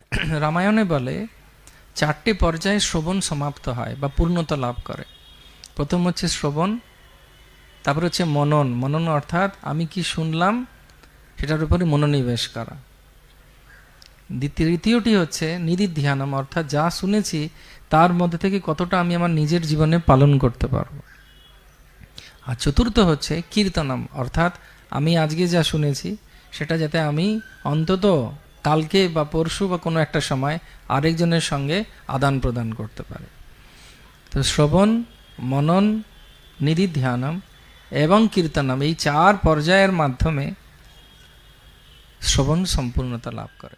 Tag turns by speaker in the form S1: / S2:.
S1: রামায়ণে বলে, চারটি পর্যায়ে শ্রবণ সমাপ্ত হয় বা পূর্ণতা লাভ করে। প্রথম হচ্ছে শ্রবণ, তারপর হচ্ছে মনন। মনন অর্থাৎ আমি কি শুনলাম, সেটার উপরে মনোনিবেশ করা। তৃতীয়টি হচ্ছে নিধিধ্যানম, অর্থাৎ যা শুনেছি, তার মধ্যে থেকে কতটা আমি আমার নিজের জীবনে পালন করতে পারব। আর চতুর্থ হচ্ছে কীর্তনম, অর্থাৎ আমি আজকে যা শুনেছি, সেটা যাতে আমি অন্তত কালকে বা পরশু বা কোনো একটা সময় আরেকজনের সঙ্গে আদান প্রদান করতে পারে। তো শ্রবণ, মনন নিধি ধ্যানম এবং কীর্তনম এই চার পর্যায়ের মাধ্যমে শ্রবণ সম্পূর্ণতা লাভ করে।